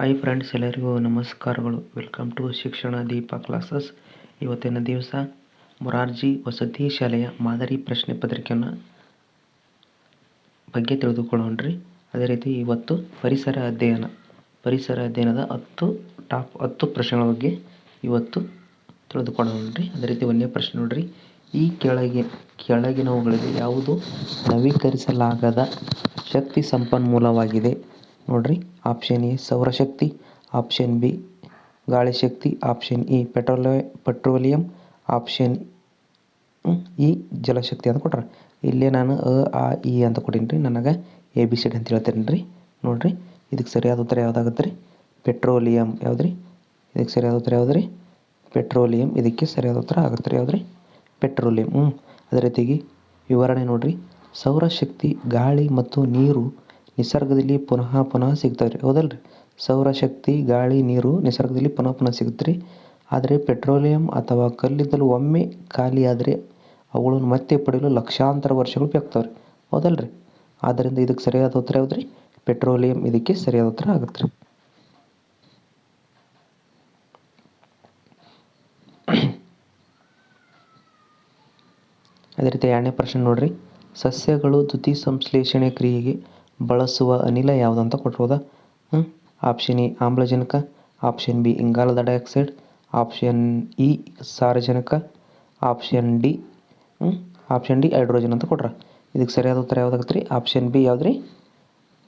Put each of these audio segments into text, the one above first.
Hi friends ಎಲ್ಲರಿಗೂ ನಮಸ್ಕಾರಗಳು. Welcome to ಶಿಕ್ಷಣ ದೀಪ ಕ್ಲಾಸಸ್ ಇವತ್ತಿನ ದಿವಸ ಮೊರಾರ್ಜಿ ವಸತಿ ಶಾಲೆಯ ಮಾದರಿ ಪ್ರಶ್ನೆ ಪತ್ರಿಕೆಯನ್ನು ಬಗ್ಗೆ ತಿಳಿದುಕೊಳ್ಳೋಣ್ರಿ ಅದೇ ರೀತಿ ಇವತ್ತು ಪರಿಸರ ಅಧ್ಯಯನ, ಪರಿಸರ ಅಧ್ಯಯನದ ಹತ್ತು ಟಾಪ್ ಹತ್ತು ಪ್ರಶ್ನೆಗಳ ಬಗ್ಗೆ ಇವತ್ತು ತಿಳಿದುಕೊಳ್ಳೋಣ್ರಿ ಅದೇ ರೀತಿ ಒಂದೇ ಪ್ರಶ್ನೆ ನೋಡ್ರಿ. ಈ ಕೆಳಗೆ ಕೆಳಗಿನವುಗಳಲ್ಲಿ ಯಾವುದು ನವೀಕರಿಸಲಾಗದ ಶಕ್ತಿ ಸಂಪನ್ಮೂಲವಾಗಿದೆ? ನೋಡ್ರಿ. ಆಪ್ಷನ್ ಎ ಸೌರಶಕ್ತಿ. ಆಪ್ಷನ್ ಬಿ ಗಾಳಿ ಶಕ್ತಿ option E petrol petroleum option E ಜಲಶಕ್ತಿ ಅಂತ ಕೊಟ್ರೆ. ಇಲ್ಲೇ ನಾನು ಅ, ಆ, ಇ ಅಂತ ಕೊಟ್ಟೀನಿ ರೀ ನನಗೆ ಎ ಬಿ ಸಿ ಅಂತ ಹೇಳ್ತೀನಿ ರೀ ನೋಡಿರಿ, ಇದಕ್ಕೆ ಸರಿಯಾದ ಉತ್ತರ ಯಾವುದಾಗುತ್ತೆ ರೀ? ಪೆಟ್ರೋಲಿಯಂ ಯಾವ್ದು ರೀ ಇದಕ್ಕೆ ಸರಿಯಾದ ಉತ್ತರ ಯಾವುದು ರೀ ಪೆಟ್ರೋಲಿಯಂ ಇದಕ್ಕೆ ಸರಿಯಾದ ಉತ್ತರ ಆಗುತ್ತೆ ರೀ ಯಾವ್ದು ರೀ ಪೆಟ್ರೋಲಿಯಂ ಅದೇ ರೀತಿಯಾಗಿ ವಿವರಣೆ ನೋಡಿರಿ. ಸೌರಶಕ್ತಿ, ಗಾಳಿ ಮತ್ತು ನೀರು ನಿಸರ್ಗದಲ್ಲಿ ಪುನಃ ಪುನಃ ಸಿಗ್ತಾವ್ರಿ ರೀ ಹೌದಲ್ಲ ರೀ ಸೌರಶಕ್ತಿ ಗಾಳಿ, ನೀರು ನಿಸರ್ಗದಲ್ಲಿ ಪುನಃ ಪುನಃ ಸಿಗುತ್ತೆ ರೀ ಆದರೆ ಪೆಟ್ರೋಲಿಯಂ ಅಥವಾ ಕಲ್ಲಿದ್ದಲು ಒಮ್ಮೆ ಖಾಲಿಯಾದರೆ ಅವುಗಳನ್ನು ಮತ್ತೆ ಪಡೆಯಲು ಲಕ್ಷಾಂತರ ವರ್ಷಗಳು ಬೇಕಾಗ್ತವೆ. ರೀ ಹೌದಲ್ಲ ರೀ ಆದ್ದರಿಂದ ಇದಕ್ಕೆ ಸರಿಯಾದ ಉತ್ತರ ಯಾವ್ದು ರೀ ಪೆಟ್ರೋಲಿಯಂ ಇದಕ್ಕೆ ಸರಿಯಾದ ಉತ್ತರ ಆಗುತ್ತೆ ರೀ ಅದೇ ರೀತಿ ಎರಡನೇ ಪ್ರಶ್ನೆ ನೋಡ್ರಿ. ಸಸ್ಯಗಳು ದ್ಯುತಿ ಸಂಶ್ಲೇಷಣೆ ಕ್ರಿಯೆಗೆ ಬಳಸುವ ಅನಿಲ ಯಾವುದು ಅಂತ ಕೊಟ್ಟಿರೋದ ಆಪ್ಷನ್ ಎ ಆಮ್ಲಜನಕ ಆಪ್ಷನ್ ಬಿ ಇಂಗಾಲದ ಡೈಆಕ್ಸೈಡ್ ಆಪ್ಷನ್ ಇ ಸಾರಜನಕ option D option D hydrogen ಅಂತ ಕೊಟ್ರ. ಇದಕ್ಕೆ ಸರಿಯಾದ ಉತ್ತರ ಯಾವುದಾಗುತ್ತೆ ರೀ ಆಪ್ಷನ್ ಬಿ ಯಾವ್ದು ರೀ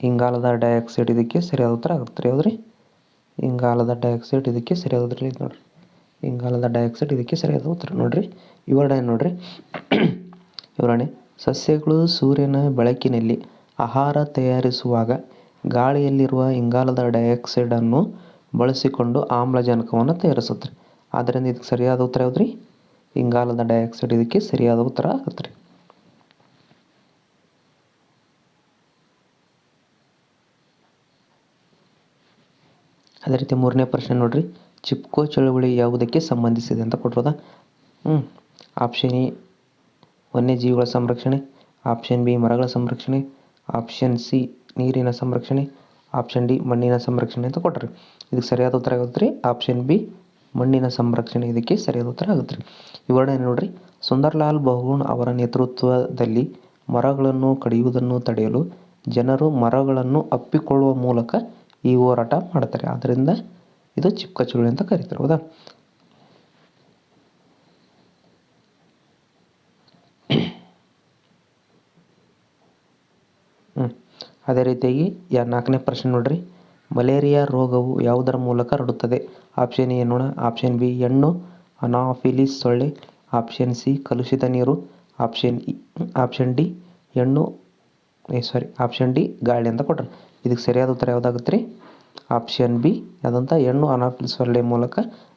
ಇಂಗಾಲದ ಡೈಆಕ್ಸೈಡ್ ಇದಕ್ಕೆ ಸರಿಯಾದ ಉತ್ತರ ಆಗುತ್ತೆ ರೀ ಯಾವ್ದು ರೀ ಇಂಗಾಲದ ಡೈಆಕ್ಸೈಡ್ ಇದಕ್ಕೆ ಸರಿಯಾದ ಉತ್ತರ ಇದು ನೋಡ್ರಿ. ಇಂಗಾಲದ ಡೈಆಕ್ಸೈಡ್ ಇದಕ್ಕೆ ಸರಿಯಾದ ಉತ್ತರ ನೋಡ್ರಿ. ವಿವರಣೆ ನೋಡ್ರಿ. ವಿವರಣೆ. ಸಸ್ಯಗಳು ಸೂರ್ಯನ ಬೆಳಕಿನಲ್ಲಿ ಆಹಾರ ತಯಾರಿಸುವಾಗ ಗಾಳಿಯಲ್ಲಿರುವ ಇಂಗಾಲದ ಡೈಆಕ್ಸೈಡನ್ನು ಬಳಸಿಕೊಂಡು ಆಮ್ಲಜನಕವನ್ನು ತಯಾರಿಸುತ್ತೆ ಆದ್ದರಿಂದ ಇದಕ್ಕೆ ಸರಿಯಾದ ಉತ್ತರ ಯಾವುದು ರೀ ಇಂಗಾಲದ ಡೈಆಕ್ಸೈಡ್ ಇದಕ್ಕೆ ಸರಿಯಾದ ಉತ್ತರ ಆಗುತ್ತೆ ರೀ ಅದೇ ರೀತಿ ಮೂರನೇ ಪ್ರಶ್ನೆ ನೋಡ್ರಿ. ಚಿಪ್ಕೋ ಚಳುವಳಿ ಯಾವುದಕ್ಕೆ ಸಂಬಂಧಿಸಿದೆ ಅಂತ ಕೊಟ್ಟಿರೋದ? ಹ್ಞೂ ಆಪ್ಷನ್ ಎ, ವನ್ಯಜೀವಿಗಳ ಸಂರಕ್ಷಣೆ. ಆಪ್ಷನ್ ಬಿ, ಮರಗಳ ಸಂರಕ್ಷಣೆ. ಆಪ್ಷನ್ ಸಿ, ನೀರಿನ ಸಂರಕ್ಷಣೆ, ಆಪ್ಷನ್ ಡಿ, ಮಣ್ಣಿನ ಸಂರಕ್ಷಣೆ ಅಂತ ಕೊಟ್ಟರೆ ಇದಕ್ಕೆ ಸರಿಯಾದ ಉತ್ತರ ಆಗುತ್ತೆ ರೀ ಆಪ್ಷನ್ ಬಿ, ಮಣ್ಣಿನ ಸಂರಕ್ಷಣೆ. ಇದಕ್ಕೆ ಸರಿಯಾದ ಉತ್ತರ ಆಗುತ್ತೆ ರೀ ವಿವರಣೆ ನೋಡಿರಿ. ಸುಂದರ್ಲಾಲ್ ಬಹುಗುಣ್ ಅವರ ನೇತೃತ್ವದಲ್ಲಿ ಮರಗಳನ್ನು ಕಡಿಯುವುದನ್ನು ತಡೆಯಲು ಜನರು ಮರಗಳನ್ನು ಅಪ್ಪಿಕೊಳ್ಳುವ ಮೂಲಕ ಈ ಹೋರಾಟ ಮಾಡ್ತಾರೆ ಆದ್ದರಿಂದ ಇದು ಚಿಕ್ಕ ಚಳುವಳಿ ಅಂತ ಕರೀತಾರೆ. ಹೌದಾ ಹ್ಞೂ ಅದೇ ರೀತಿಯಾಗಿ ಯಾ ನಾಲ್ಕನೇ ಪ್ರಶ್ನೆ ನೋಡ್ರಿ. ಮಲೇರಿಯಾ ರೋಗವು ಯಾವುದರ ಮೂಲಕ ಹರಡುತ್ತದೆ? ಆಪ್ಷನ್ ಎ ನೋಡ ಆಪ್ಷನ್ ಬಿ ಹೆಣ್ಣು ಅನಾಫಿಲಿಸ್ ಸೊಳ್ಳೆ ಆಪ್ಷನ್ ಸಿ ಕಲುಷಿತ ನೀರು ಆಪ್ಷನ್ ಇ ಆಪ್ಷನ್ ಡಿ ಹೆಣ್ಣು ಸಾರಿ ಆಪ್ಷನ್ ಡಿ ಗಾಳಿ ಅಂತ ಕೊಟ್ರೆ. ಇದಕ್ಕೆ ಸರಿಯಾದ ಉತ್ತರ ಯಾವುದಾಗುತ್ತೆ ರೀ ಆಪ್ಷನ್ ಬಿ ಯಾವುದಂತ ಹೆಣ್ಣು ಅನಾಫಿಲಿಸ್ ಸೊಳ್ಳೆ ಮೂಲಕ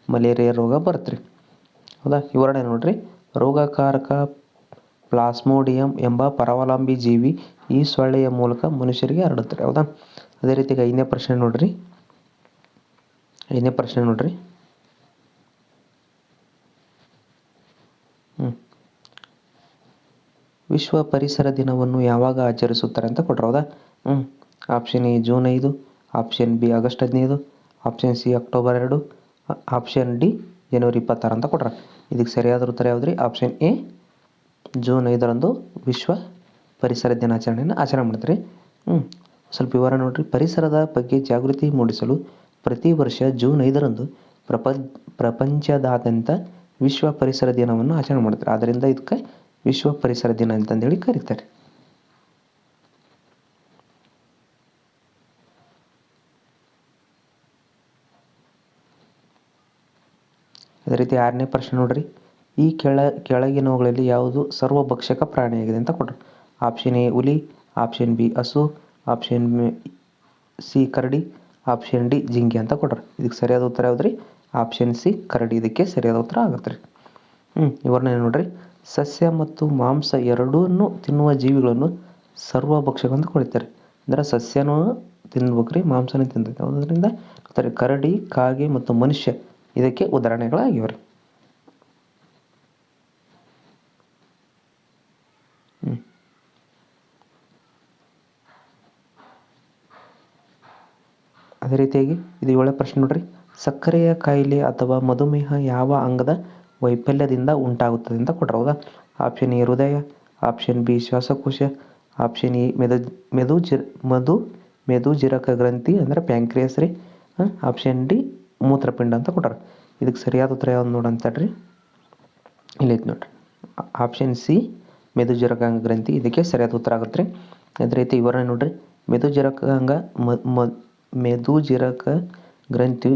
ಮಲೇರಿಯಾ ರೋಗ ಬರುತ್ತೆ ಹೌದಾ? ವಿವರಣೆ ನೋಡ್ರಿ. ರೋಗಕಾರಕ ಪ್ಲಾಸ್ಮೋಡಿಯಂ ಎಂಬ ಪರಾವಲಂಬಿ ಜೀವಿ ಈ ಸೊಳ್ಳೆಯ ಮೂಲಕ ಮನುಷ್ಯರಿಗೆ ಹರಡುತ್ತಾರೆ, ಹೌದಾ? ಅದೇ ರೀತಿ ಐದನೇ ಪ್ರಶ್ನೆ ನೋಡ್ರಿ. ಐದನೇ ಪ್ರಶ್ನೆ ನೋಡ್ರಿ. ವಿಶ್ವ ಪರಿಸರ ದಿನವನ್ನು ಯಾವಾಗ ಆಚರಿಸುತ್ತಾರೆ ಅಂತ ಕೊಟ್ರ ಹೌದಾ? ಹ್ಞೂ ಆಪ್ಷನ್ ಎ, ಜೂನ್ ಐದು. ಆಪ್ಷನ್ ಬಿ, ಆಗಸ್ಟ್ ಹದಿನೈದು. ಆಪ್ಷನ್ ಸಿ, ಅಕ್ಟೋಬರ್ ಎರಡು. ಆಪ್ಷನ್ ಡಿ, ಜನವರಿ ಇಪ್ಪತ್ತಾರು ಅಂತ ಕೊಟ್ರ ಇದಕ್ಕೆ ಸರಿಯಾದ ಉತ್ತರ ಯಾವುದ್ರಿ? ಆಪ್ಷನ್ ಎ, ಜೂನ್ ಐದರಂದು ವಿಶ್ವ ಪರಿಸರ ದಿನಾಚರಣೆಯನ್ನು ಆಚರಣೆ ಮಾಡ್ತಾರೆ. ಸ್ವಲ್ಪ ವಿವರ ನೋಡ್ರಿ. ಪರಿಸರದ ಬಗ್ಗೆ ಜಾಗೃತಿ ಮೂಡಿಸಲು ಪ್ರತಿ ವರ್ಷ ಜೂನ್ ಐದರಂದು ಪ್ರಪ ಪ್ರಪಂಚದಾದ್ಯಂತ ವಿಶ್ವ ಪರಿಸರ ದಿನವನ್ನು ಆಚರಣೆ ಮಾಡ್ತಾರೆ. ಆದ್ದರಿಂದ ಇದಕ್ಕೆ ವಿಶ್ವ ಪರಿಸರ ದಿನ ಅಂತಂದೇಳಿ ಕರೀತಾರೆ. ಅದೇ ರೀತಿ ಆರನೇ ಪ್ರಶ್ನೆ ನೋಡ್ರಿ. ಈ ಕೆಳ, ಕೆಳಗಿನವುಗಳಲ್ಲಿ ಯಾವುದು ಸರ್ವಭಕ್ಷಕ ಪ್ರಾಣಿಯಾಗಿದೆ ಅಂತ ಕೊಟ್ಟರು ಆಪ್ಷನ್ ಎ ಹುಲಿ, ಆಪ್ಷನ್ ಬಿ ಹಸು, ಆಪ್ಷನ್ ಸಿ ಕರಡಿ, ಆಪ್ಷನ್ ಡಿ ಜಿಂಕೆ ಅಂತ ಕೊಟ್ರು. ಇದಕ್ಕೆ ಸರಿಯಾದ ಉತ್ತರ ಯಾವುದ್ರಿ? ಆಪ್ಷನ್ ಸಿ ಕರಡಿ. ಇದಕ್ಕೆ ಸರಿಯಾದ ಉತ್ತರ ಆಗುತ್ತೆ ರೀ. ಹ್ಞೂ ಏನು ನೋಡ್ರಿ? ಸಸ್ಯ ಮತ್ತು ಮಾಂಸ ಎರಡನ್ನೂ ತಿನ್ನುವ ಜೀವಿಗಳನ್ನು ಸರ್ವಭಕ್ಷಕ ಅಂತ ಕೊಡಿತಾರೆ ಅಂದರೆ ಸಸ್ಯನೂ ತಿನ್ಬೇಕ್ರಿ, ಮಾಂಸನೂ ತಿನ್ಬೇಕು. ಅದರಿಂದ ಕರಡಿ, ಕಾಗೆ ಮತ್ತು ಮನುಷ್ಯ ಇದಕ್ಕೆ ಉದಾಹರಣೆಗಳಾಗಿವೆ ರೀ. ಅದೇ ರೀತಿಯಾಗಿ ಇದು ಏಳನೇ ಪ್ರಶ್ನೆ ನೋಡ್ರಿ. ಸಕ್ಕರೆಯ ಕಾಯಿಲೆ ಅಥವಾ ಮಧುಮೇಹ ಯಾವ ಅಂಗದ ವೈಫಲ್ಯದಿಂದ ಉಂಟಾಗುತ್ತದೆ ಅಂತ ಕೊಟ್ರ, ಹೌದಾ? ಆಪ್ಷನ್ ಎ ಹೃದಯ. ಆಪ್ಷನ್ ಬಿ ಶ್ವಾಸಕೋಶ. ಆಪ್ಷನ್ ಎ ಮೆದು ಮೆದು ಜಿ, ಮಧು ಮೆದುಜಿರಕ ಗ್ರಂಥಿ ಅಂದರೆ ಪ್ಯಾಂಕ್ರಿಯಸ್ ರೀ. ಆಪ್ಷನ್ ಡಿ ಮೂತ್ರಪಿಂಡ ಅಂತ ಕೊಟ್ಟಾರೆ ಇದಕ್ಕೆ ಸರಿಯಾದ ಉತ್ತರ ಯಾವ್ದು ನೋಡಂತಡ್ರಿ ಇಲ್ಲೈತೆ ನೋಡ್ರಿ. ಆಪ್ಷನ್ ಸಿ ಮೆದುಜರಕಾಂಗ ಗ್ರಂಥಿ. ಇದಕ್ಕೆ ಸರಿಯಾದ ಉತ್ತರ ಆಗುತ್ತೆ ರೀ. ಅದೇ ರೀತಿ ವಿವರಣೆ ನೋಡ್ರಿ. ಮೆದುಜರಕಾಂಗ ಮ ಮೆದುಜಿರಕ ಗ್ರಂಥಿಯು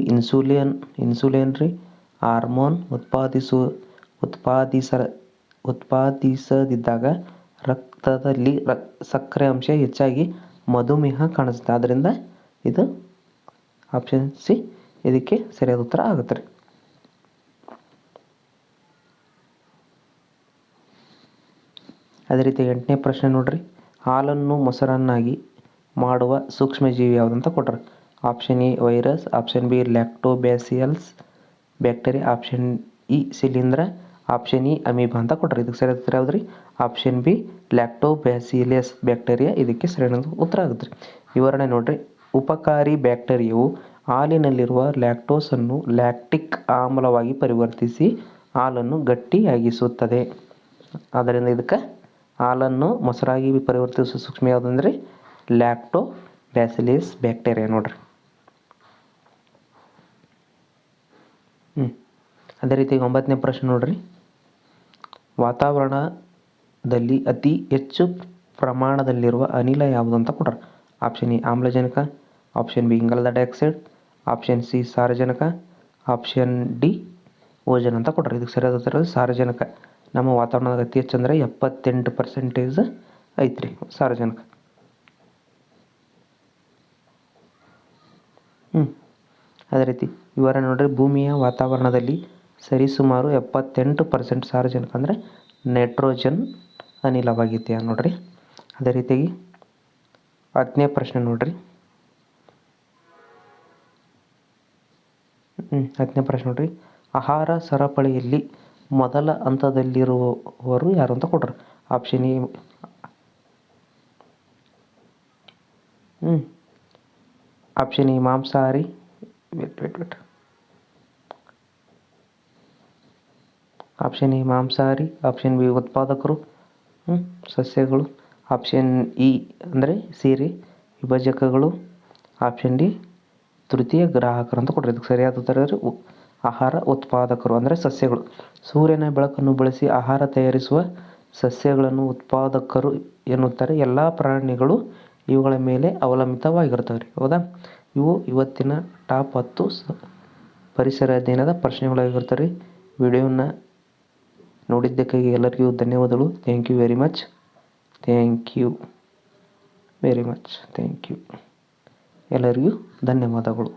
ಇನ್ಸುಲಿನ್ ಹಾರ್ಮೋನ್ ಉತ್ಪಾದಿಸು ಉತ್ಪಾದಿಸ ಉತ್ಪಾದಿಸದಿದ್ದಾಗ ರಕ್ತದಲ್ಲಿ ಸಕ್ಕರೆ ಅಂಶ ಹೆಚ್ಚಾಗಿ ಮಧುಮೇಹ ಕಾಣಿಸುತ್ತೆ. ಆದ್ದರಿಂದ ಇದು ಆಪ್ಷನ್ ಸಿ ಇದಕ್ಕೆ ಸರಿಯಾದ ಉತ್ತರ ಆಗುತ್ತೆ ರೀ. ಅದೇ ರೀತಿ ಎಂಟನೇ ಪ್ರಶ್ನೆ ನೋಡ್ರಿ. ಹಾಲನ್ನು ಮೊಸರನ್ನಾಗಿ ಮಾಡುವ ಸೂಕ್ಷ್ಮಜೀವಿ ಯಾವುದಂತ ಕೊಟ್ರೆ. Option A virus option B lactobacillus bacteria option E ಶಿಲೀಂಧ್ರ ಆಪ್ಷನ್ ಇ ಅಮೀಬಾ ಅಂತ ಕೊಟ್ಟರೆ ಇದಕ್ಕೆ ಸರಿಯಾದ ಉತ್ತರ ಯಾವ್ದು ರೀ ಆಪ್ಷನ್ ಬಿ ಲ್ಯಾಕ್ಟೋಬ್ಯಾಸಿಲಿಯಸ್ ಬ್ಯಾಕ್ಟೀರಿಯಾ ಇದಕ್ಕೆ ಸರಿಯಾದ ಉತ್ತರ ಆಗುತ್ತೆ. ವಿವರಣೆ ನೋಡ್ರಿ. ಉಪಕಾರಿ ಬ್ಯಾಕ್ಟೀರಿಯಾವು ಹಾಲಿನಲ್ಲಿರುವ ಲ್ಯಾಕ್ಟೋಸನ್ನು ಲ್ಯಾಕ್ಟಿಕ್ ಆಮ್ಲವಾಗಿ ಪರಿವರ್ತಿಸಿ ಹಾಲನ್ನು ಗಟ್ಟಿಯಾಗಿಸುತ್ತದೆ. ಆದ್ದರಿಂದ ಇದಕ್ಕೆ ಹಾಲನ್ನು ಮೊಸರಾಗಿ ಪರಿವರ್ತಿಸುವ ಸೂಕ್ಷ್ಮ ಯಾವುದಂದ್ರೆ ಲ್ಯಾಕ್ಟೋ ಬ್ಯಾಸಿಲಿಸ್ ಬ್ಯಾಕ್ಟೀರಿಯಾ ನೋಡ್ರಿ. ಹ್ಞೂ ಅದೇ ರೀತಿ ಒಂಬತ್ತನೇ ಪ್ರಶ್ನೆ ನೋಡ್ರಿ. ವಾತಾವರಣದಲ್ಲಿ ಅತಿ ಹೆಚ್ಚು ಪ್ರಮಾಣದಲ್ಲಿರುವ ಅನಿಲ ಯಾವುದು ಅಂತ ಕೊಡ್ರಿ. ಆಪ್ಷನ್ ಎ ಆಮ್ಲಜನಕ. ಆಪ್ಷನ್ ಬಿ ಇಂಗಾಲದ ಡೈಆಕ್ಸೈಡ್ ಆಪ್ಷನ್ ಸಿ ಸಾರಜನಕ. ಆಪ್ಷನ್ ಡಿ ಓಜನ್ ಅಂತ ಕೊಡ್ರಿ. ಇದಕ್ಕೆ ಸರಿಯಾದ ಉತ್ತರ ಸಾರಜನಕ. ನಮ್ಮ ವಾತಾವರಣದಾಗ ಅತಿ ಹೆಚ್ಚು ಅಂದರೆ ಎಪ್ಪತ್ತೆಂಟು ಪರ್ಸೆಂಟೇಜ್ ಐತ್ರಿ, ಸಾರಜನಕ. ಅದೇ ರೀತಿ ವಿವರ ನೋಡ್ರಿ ಭೂಮಿಯ ವಾತಾವರಣದಲ್ಲಿ ಸರಿಸುಮಾರು ಎಪ್ಪತ್ತೆಂಟು ಪರ್ಸೆಂಟ್ ಸಾರಜನಕ ಅಂದರೆ ನೈಟ್ರೋಜನ್ ಅನಿಲವಾಗಿದೆ ನೋಡ್ರಿ? ಅದೇ ರೀತಿಯಾಗಿ ಹತ್ತನೇ ಪ್ರಶ್ನೆ ನೋಡ್ರಿ. ಹತ್ತನೇ ಪ್ರಶ್ನೆ ನೋಡ್ರಿ. ಆಹಾರ ಸರಪಳಿಯಲ್ಲಿ ಮೊದಲ ಹಂತದಲ್ಲಿರುವವರು ಯಾರು ಅಂತ ಕೊಟ್ರು ಆಪ್ಷನ್ ಎ ಹ್ಞೂ ಆಪ್ಷನ್ ಈ ಮಾಂಸಾಹಾರಿ wait wait wait option E ಮಾಂಸಾಹಾರಿ ಆಪ್ಷನ್ ಬಿ ಉತ್ಪಾದಕರು ಸಸ್ಯಗಳು ಆಪ್ಷನ್ ಇ ಅಂದರೆ ಸೀರೆ, ವಿಭಜಕಗಳು. ಆಪ್ಷನ್ ಡಿ ತೃತೀಯ ಗ್ರಾಹಕರು ಅಂತ ಕೊಟ್ಟರೆ ಇದಕ್ಕೆ ಸರಿಯಾದ ಉತ್ತರ ಆಹಾರ ಉತ್ಪಾದಕರು ಅಂದರೆ ಸಸ್ಯಗಳು. ಸೂರ್ಯನ ಬೆಳಕನ್ನು ಬಳಸಿ ಆಹಾರ ತಯಾರಿಸುವ ಸಸ್ಯಗಳನ್ನು ಉತ್ಪಾದಕರು ಎನ್ನುತ್ತಾರೆ. ಎಲ್ಲ ಪ್ರಾಣಿಗಳು ಇವುಗಳ ಮೇಲೆ ಅವಲಂಬಿತವಾಗಿರ್ತವೆ ರೀ ಹೌದಾ? ಇವು ಇವತ್ತಿನ ಟಾಪ್ ಹತ್ತು ಪರಿಸರ ಅಧ್ಯಯನದ ಪ್ರಶ್ನೆಗಳಾಗಿರ್ತವೆ ರೀ ವಿಡಿಯೋನ ನೋಡಿದ್ದಕ್ಕಾಗಿ ಎಲ್ಲರಿಗೂ ಧನ್ಯವಾದಗಳು. Thank you very much thank you very much thank you ಎಲ್ಲರಿಗೂ ಧನ್ಯವಾದಗಳು.